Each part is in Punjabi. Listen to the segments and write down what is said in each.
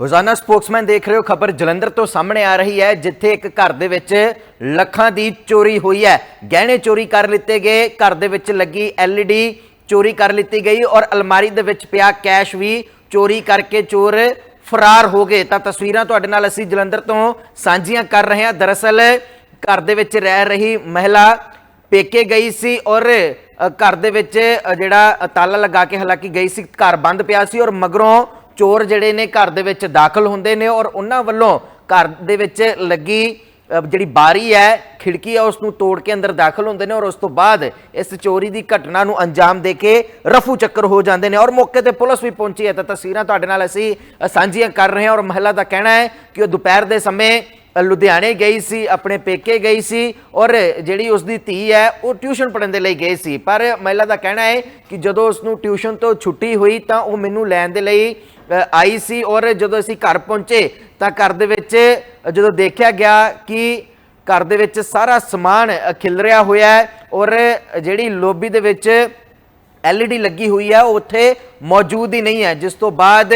ਰੋਜ਼ਾਨਾ ਸਪੋਕਸਮੈਨ ਦੇਖ ਰਹੇ ਹੋ ਖਬਰ ਜਲੰਧਰ ਤੋਂ ਸਾਹਮਣੇ ਆ ਰਹੀ ਹੈ, ਜਿੱਥੇ ਇੱਕ ਘਰ ਦੇ ਵਿੱਚ ਲੱਖਾਂ ਦੀ ਚੋਰੀ ਹੋਈ ਹੈ। ਗਹਿਣੇ ਚੋਰੀ ਕਰ ਲਿੱਤੇ ਗਏ, ਘਰ ਦੇ ਵਿੱਚ ਲੱਗੀ LED ਚੋਰੀ ਕਰ ਲਿੱਤੀ ਗਈ ਔਰ ਅਲਮਾਰੀ ਦੇ ਵਿੱਚ ਪਿਆ ਕੈਸ਼ ਵੀ ਚੋਰੀ ਕਰਕੇ ਚੋਰ ਫਰਾਰ ਹੋ ਗਏ। ਤਾਂ ਤਸਵੀਰਾਂ ਤੁਹਾਡੇ ਨਾਲ ਅਸੀਂ ਜਲੰਧਰ ਤੋਂ ਸਾਂਝੀਆਂ ਕਰ ਰਹੇ ਹਾਂ। ਦਰਅਸਲ, ਘਰ ਦੇ ਵਿੱਚ ਰਹਿ ਰਹੀ ਮਹਿਲਾ ਪੇਕੇ ਗਈ ਸੀ ਔਰ ਘਰ ਦੇ ਵਿੱਚ ਜਿਹੜਾ ਤਾਲਾ ਲਗਾ ਕੇ ਹਾਲਾਂਕਿ ਗਈ ਸੀ, ਘਰ ਬੰਦ ਪਿਆ ਸੀ ਔਰ ਮਗਰੋਂ ਚੋਰ ਜਿਹੜੇ ਨੇ ਘਰ ਦੇ ਵਿੱਚ ਦਾਖਲ ਹੁੰਦੇ ਨੇ ਔਰ ਉਹਨਾਂ ਵੱਲੋਂ ਘਰ ਦੇ ਵਿੱਚ ਲੱਗੀ ਜਿਹੜੀ ਬਾਰੀ ਹੈ, ਖਿੜਕੀ ਹੈ ਉਸ ਨੂੰ ਤੋੜ ਕੇ ਅੰਦਰ ਦਾਖਲ ਹੁੰਦੇ ਨੇ ਔਰ ਉਸ ਤੋਂ ਬਾਅਦ ਇਸ ਚੋਰੀ ਦੀ ਘਟਨਾ ਨੂੰ ਅੰਜਾਮ ਦੇ ਕੇ ਰਫੂ ਚੱਕਰ ਹੋ ਜਾਂਦੇ ਨੇ ਔਰ ਮੌਕੇ ਤੇ ਪੁਲਿਸ ਵੀ ਪਹੁੰਚੀ ਹੈ। ਤਾਂ ਤਸਵੀਰਾਂ ਤੁਹਾਡੇ ਨਾਲ ਅਸੀਂ ਸਾਂਝੀਆਂ ਕਰ ਰਹੇ ਹਾਂ ਔਰ ਮਹਿਲਾ ਦਾ ਕਹਿਣਾ ਹੈ ਕਿ ਉਹ ਦੁਪਹਿਰ ਦੇ ਸਮੇਂ ਲੁਧਿਆਣੇ ਗਈ ਸੀ, ਆਪਣੇ ਪੇਕੇ ਗਈ ਸੀ ਔਰ ਜਿਹੜੀ ਉਸ ਦੀ ਧੀ ਹੈ, ਉਹ ਟਿਊਸ਼ਨ ਪੜ੍ਹਨ ਦੇ ਲਈ ਗਈ ਸੀ। ਪਰ ਮਹਿਲਾ ਦਾ ਕਹਿਣਾ ਹੈ ਕਿ ਜਦੋਂ ਉਸ ਨੂੰ ਟਿਊਸ਼ਨ ਤੋਂ ਛੁੱਟੀ ਹੋਈ ਤਾਂ ਉਹ ਮੈਨੂੰ ਲੈਣ ਦੇ ਲਈ ਆਈ ਸੀ ਔਰ ਜਦੋਂ ਅਸੀਂ ਘਰ ਪਹੁੰਚੇ ਤਾਂ ਘਰ ਦੇ ਵਿੱਚ ਜਦੋਂ ਦੇਖਿਆ ਗਿਆ ਕਿ ਘਰ ਦੇ ਵਿੱਚ ਸਾਰਾ ਸਮਾਨ ਖਿਲ ਰਿਹਾ ਹੋਇਆ ਹੈ ਔਰ ਜਿਹੜੀ ਲੋਬੀ ਦੇ ਵਿੱਚ LED ਲੱਗੀ ਹੋਈ ਹੈ ਉਹ ਉੱਥੇ ਮੌਜੂਦ ਹੀ ਨਹੀਂ ਹੈ। ਜਿਸ ਤੋਂ ਬਾਅਦ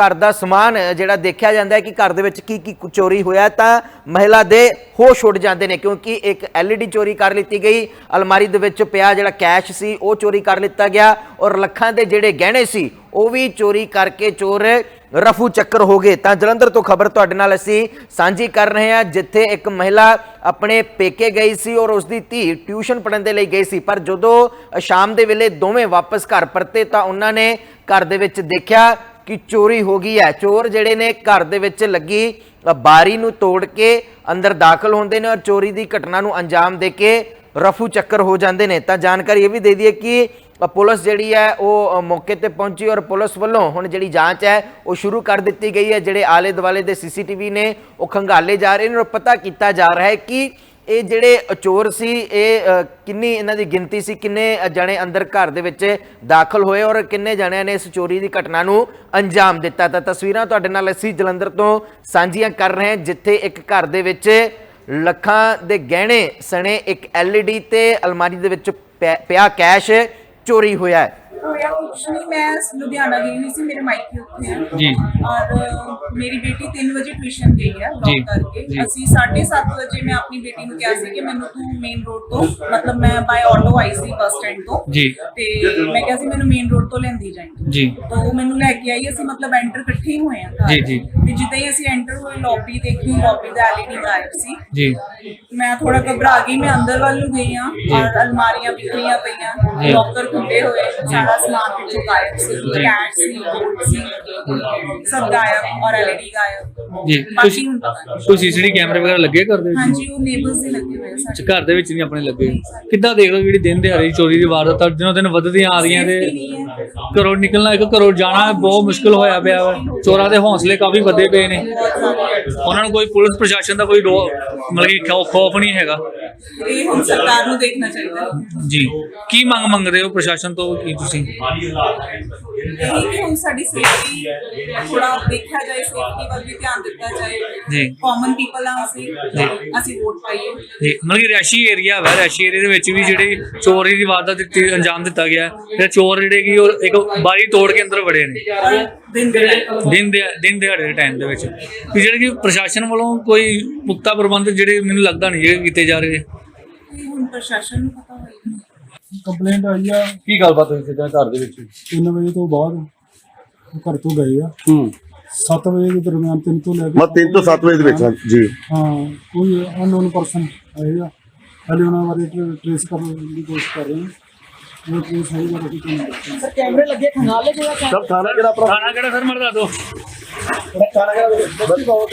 ਘਰ ਦਾ ਸਮਾਨ ਜਿਹੜਾ ਦੇਖਿਆ ਜਾਂਦਾ ਹੈ ਕਿ ਘਰ ਦੇ ਵਿੱਚ ਕੀ ਕੀ ਚੋਰੀ ਹੋਇਆ, ਤਾਂ ਮਹਿਲਾ ਦੇ ਹੋਸ਼ ਉੱਡ ਜਾਂਦੇ ਨੇ, ਕਿਉਂਕਿ ਇੱਕ LED ਚੋਰੀ ਕਰ ਲਿੱਤੀ ਗਈ। ਅਲਮਾਰੀ ਦੇ ਵਿੱਚ ਪਿਆ ਜਿਹੜਾ ਕੈਸ਼ ਸੀ, ਉਹ ਚੋਰੀ ਕਰ ਲਿੱਤਾ ਗਿਆ ਔਰ ਲੱਖਾਂ ਦੇ ਜਿਹੜੇ ਗਹਿਣੇ ਸੀ, ਉਹ ਵੀ ਚੋਰੀ ਕਰਕੇ ਚੋਰ ਰਫੂ ਚੱਕਰ ਹੋ ਗਏ। ਤਾਂ ਜਲੰਧਰ ਤੋਂ ਖਬਰ ਤੁਹਾਡੇ ਨਾਲ ਅਸੀਂ ਸਾਂਝੀ ਕਰ ਰਹੇ ਹਾਂ, ਜਿੱਥੇ ਇੱਕ ਮਹਿਲਾ ਆਪਣੇ ਪੇਕੇ ਗਈ ਸੀ ਔਰ ਉਸ ਦੀ ਧੀ ਟਿਊਸ਼ਨ ਪੜ੍ਹਨ ਦੇ ਲਈ ਗਈ ਸੀ। ਪਰ ਜਦੋਂ ਸ਼ਾਮ ਦੇ ਵੇਲੇ ਦੋਵੇਂ ਵਾਪਸ ਘਰ ਪਰਤੇ ਤਾਂ ਉਹਨਾਂ ਨੇ ਘਰ ਦੇ ਵਿੱਚ ਦੇਖਿਆ ਕਿ ਚੋਰੀ ਹੋ ਗਈ ਹੈ। ਚੋਰ ਜਿਹੜੇ ਨੇ ਘਰ ਦੇ ਵਿੱਚ ਲੱਗੀ ਬਾਰੀ ਨੂੰ ਤੋੜ ਕੇ ਅੰਦਰ ਦਾਖਲ ਹੁੰਦੇ ਨੇ ਔਰ ਚੋਰੀ ਦੀ ਘਟਨਾ ਨੂੰ ਅੰਜਾਮ ਦੇ ਕੇ ਰਫੂ ਚੱਕਰ ਹੋ ਜਾਂਦੇ ਨੇ। ਤਾਂ ਜਾਣਕਾਰੀ ਇਹ ਵੀ ਦੇ ਦਈਏ ਕਿ ਪੁਲਿਸ ਜਿਹੜੀ ਹੈ ਉਹ ਮੌਕੇ ਤੇ ਪਹੁੰਚੀ ਔਰ ਪੁਲਿਸ ਵੱਲੋਂ ਹੁਣ ਜਿਹੜੀ ਜਾਂਚ ਹੈ, ਉਹ ਸ਼ੁਰੂ ਕਰ ਦਿੱਤੀ ਗਈ ਹੈ। ਜਿਹੜੇ ਆਲੇ ਦੁਆਲੇ ਦੇ ਸੀਸੀਟੀਵੀ ਨੇ, ਉਹ ਖੰਗਾਲੇ ਜਾ ਰਹੇ ਨੇ ਔਰ ਪਤਾ ਕੀਤਾ ਜਾ ਰਿਹਾ ਹੈ ਕਿ ਇਹ ਜਿਹੜੇ ਚੋਰ ਸੀ, ਇਹ ਕਿੰਨੀ ਇਹਨਾਂ ਦੀ ਗਿਣਤੀ ਸੀ, ਕਿੰਨੇ ਜਣੇ ਅੰਦਰ ਘਰ ਦੇ ਵਿੱਚ ਦਾਖਲ ਹੋਏ ਔਰ ਕਿੰਨੇ ਜਣਿਆਂ ਨੇ ਇਸ ਚੋਰੀ ਦੀ ਘਟਨਾ ਨੂੰ ਅੰਜਾਮ ਦਿੱਤਾ। ਤਾਂ ਤਸਵੀਰਾਂ ਤੁਹਾਡੇ ਨਾਲ ਅਸੀਂ ਜਲੰਧਰ ਤੋਂ ਸਾਂਝੀਆਂ ਕਰ ਰਹੇ ਹਾਂ, ਜਿੱਥੇ ਇੱਕ ਘਰ ਦੇ ਵਿੱਚ ਲੱਖਾਂ ਦੇ ਗਹਿਣੇ ਸਣੇ ਇੱਕ LED ਤੇ ਅਲਮਾਰੀ ਦੇ ਵਿੱਚ ਪਿਆ- ਪਿਆ ਕੈਸ਼ ਚੋਰੀ ਹੋਇਆ ਹੈ ਹੋਇਆ ਕੁਛ ਨਹੀਂ ਮੈਂ ਲੁਧਿਆਣਾ ਗਈ ਹੋਈ ਸੀ ਮੇਰੇ ਮਾਇਕੇ ਉੱਥੇ ਹੈ ਜੀ। ਔਰ ਮੇਰੀ ਬੇਟੀ 3 ਵਜੇ ਟਿਊਸ਼ਨ ਗਈ ਹੈ ਜੀ, ਕਰਕੇ। ਅਸੀਂ 7:30 ਵਜੇ ਮੈਂ ਆਪਣੀ ਬੇਟੀ ਨੂੰ ਕਿਹਾ ਸੀ ਕਿ ਮੈਨੂੰ ਤੂੰ ਮੇਨ ਰੋਡ ਤੋਂ ਮਤਲਬ ਮੈਂ ਬਾਈ ਆਟੋ ਆਈ ਸੀ ਬੱਸ ਸਟੈਂਡ ਤੋਂ ਜੀ। ਤੇ ਮੈਂ ਕਿਹਾ ਸੀ ਮੈਨੂੰ ਮੇਨ ਰੋਡ ਤੋਂ ਲੈਂਦੀ ਜਾਈਂ ਜੀ ਤਾਂ ਉਹ ਮੈਨੂੰ ਲੈ ਕੇ ਆਈ ਅਸੀਂ ਮਤਲਬ ਐਂਟਰ ਇਕੱਠੇ ਹੀ ਹੋਏ ਆ ਘਰ। ਜੀ, ਜੀ। ਤੇ ਜਿੱਦਾਂ ਹੀ ਅਸੀਂ ਐਂਟਰ ਹੋਏ ਲੌਬੀ ਦੇਖੀ ਲੌਬੀ ਦਾ ਐਲਈਡੀ ਗਾਇਬ ਸੀ। ਜੀ। ਮੈਂ ਥੋੜਾ ਘਬਰਾ ਗਈ ਮੈਂ ਅੰਦਰ ਵੱਲ ਨੂੰ ਗਈ ਆ ਔਰ ਅਲਮਾਰੀਆਂ ਬਿਖਰੀਆਂ ਪਈਆਂ। ਲੋਕਰ ਖੁੱਲੇ ਹੋਏ ਸਾਰਾ ਸਮਾਨ ਵਿੱਚੋਂ ਗਾਇਬ ਸੀ। ਕੈਸ਼ ਸੀ ਸੀ ਸਭ ਗਾਇਬ ਔਰ ਐਲਈਡੀ ਗਾਇਬ। ਜੀ। ਬਾਕੀ ਕੁਝ ਹੁਣ ਪਤਾ ਨਹੀਂ। ਕੋਈ ਸੀਸੀਟੀ ਕੈਮਰੇ ਵਗੈਰਾ ਲੱਗੇ ਘਰ ਦੇ ਵਿੱਚ? ਹਾਂਜੀ ਉਹ ਨੇਬਰਸ ਦੇ ਲੱਗੇ ਹੋਏ ਆ ਸਾਡੇ। ਘਰ ਦੇ ਵਿੱਚ ਨਹੀਂ ਆਪਣੇ ਲੱਗੇ। ਕਿੱਦਾਂ ਦੇਖ ਲਓ ਜਿਹੜੀ ਦਿਨ ਦਿਹਾੜੇ ਦੀ ਚੋਰੀ ਦੀ ਵਾਰਦਾਤ ਦਿਨੋਂ ਦਿਨ ਵੱਧਦੀਆਂ ਆ ਰਹੀਆਂ ਤੇ Safety ਨਹੀਂ ਹੈ। ਘਰੋਂ ਨਿਕਲਣਾ ਇੱਕ ਘਰੋਂ ਜਾਣਾ ਬਹੁਤ ਮੁਸ਼ਕਲ ਹੋਇਆ ਪਿਆ ਵਾ। ਚੋਰਾਂ ਦੇ ਹੌਸਲੇ ਕਾਫੀ ਵਧੇ ਪਏ ਨੇ। ਉਹਨਾਂ ਨੂੰ ਕੋਈ ਪੁਲਿਸ ਪ੍ਰਸ਼ਾਸਨ ਦਾ ਕੋਈ ਰੋ ਮਤਲਬ ਕਿ ਖੌ- ਖੌਫ ਨਹੀਂ ਹੈਗਾ। ਇਹ ਹੁਣ ਸਰਕਾਰ ਨੂੰ ਦੇਖਣਾ ਚਾਹੀਦਾ। ਹੈ ਜੀ। ਕੀ ਮੰਗ ਮੰਗਦੇ ਹੋ ਪ੍ਰਸ਼ਾਸਨ ਤੋਂ? ਕੀ ਤੁਸੀਂ? ਇਹੀ ਕਿ ਹੁਣ ਸਾਡੀ ਸੇਫਟੀ ਥੋੜਾ ਦੇਖਿਆ ਜਾਏ ਸੇਫਟੀ ਵੱਲ ਵੀ ਧਿਆਨ ਦਿੱਤਾ ਜਾਏ। ਜੀ। ਕਾਮਨ ਪੀਪਲ ਆ ਅਸੀਂ। ਅਸੀਂ ਵੋਟ ਪਾਈਏ। ਜੀ। ਮਤਲਬ ਕਿ ਰੈਸ਼ੀ ਏਰੀਆ ਵਾ ਰੈਸ਼ੀ ਏਰੀਆ ਦੇ ਵਿੱਚ ਵੀ ਜਿਹੜੀ ਚੋਰੀ ਦੀ ਵਾਰਦਾਤ ਦਿੱਤੀ ਅੰਜਾਮ ਦਿੱਤਾ ਗਿਆ। ਤੇ ਚੋਰ ਜਿਹੜੇ ਕਿ ਉਹ ਇੱਕ ਬਾਰੀ ਤੋੜ ਕੇ ਅੰਦਰ ਵੜੇ ਨੇ। ਦਿਨ ਦੇ ਦਿਨ ਦੇ ਦਿਨ ਦਿਹਾੜੇ ਦੇ ਟਾਈਮ ਦੇ ਵਿੱਚ। ਕਿ ਜਿਹੜੇ ਕਿ ਪ੍ਰਸ਼ਾਸਨ ਵੱਲੋਂ ਕੋਈ ਪੁਖਤਾ ਪ੍ਰਬੰਧ ਜਿਹੜੇ ਮੈਨੂੰ ਲੱਗਦਾ ਨਹੀਂ ਜਿਹੜੇ ਕੀਤੇ ਜਾ ਰਹੇ। ਇਹ ਹੁਣ ਪ੍ਰਸ਼ਾਸਨ ਨੂੰ ਪਤਾ ਹੋਏਗਾ। ਕੰਪਲੇਂਟ ਆਈ ਆ। ਕੀ ਗੱਲਬਾਤ ਹੋਈ ਸੀ ਘਰ ਦੇ ਵਿੱਚ? 3 ਵਜੇ ਤੋਂ ਬਾਅਦ ਉਹ ਘਰ ਤੋਂ ਗਏ ਆ। ਹੂੰ। 7 ਵਜੇ ਦੇ ਦਰਮਿਆਨ 3 ਤੋਂ ਲੈ ਕੇ ਮੈਂ 3 ਤੋਂ 7 ਵਜੇ ਦੇ ਵਿੱਚ ਹਾਂ ਜੀ। ਹਾਂ ਕੋਈ ਅਨਨੋਨ ਪਰਸਨ ਆਏ ਆ। ਹਲੇ ਉਹਨਾਂ ਬਾਰੇ ਟ੍ਰੇਸ ਕਰਨ ਦੀ ਕੋਸ਼ਿਸ਼ ਕਰ ਰਹੇ ਹਾਂ ਉਹ ਟ੍ਰੇਸ ਹੋਈ ਤਾਂ ਅਸੀਂ ਤੁਹਾਨੂੰ ਦੱਸਾਂਗੇ। ਸਭ ਖਾਣਾ ਕਿਹੜਾ ਆਪਣਾ? ਖਾਣਾ ਕਿਹੜਾ ਸਰ ਮਰਦਾ ਦੋ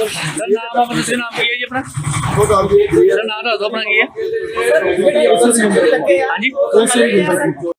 ਸਰ ਨਾਮ ਆਪਣਾ ਤੁਸੀਂ ਨਾਮ ਕੀ ਹੈ? ਜੀ ਆਪਣਾ ਸਰ ਨਾਮ ਦੱਸ ਆਪਣਾ ਕੀ ਹੈ ਹਾਂਜੀ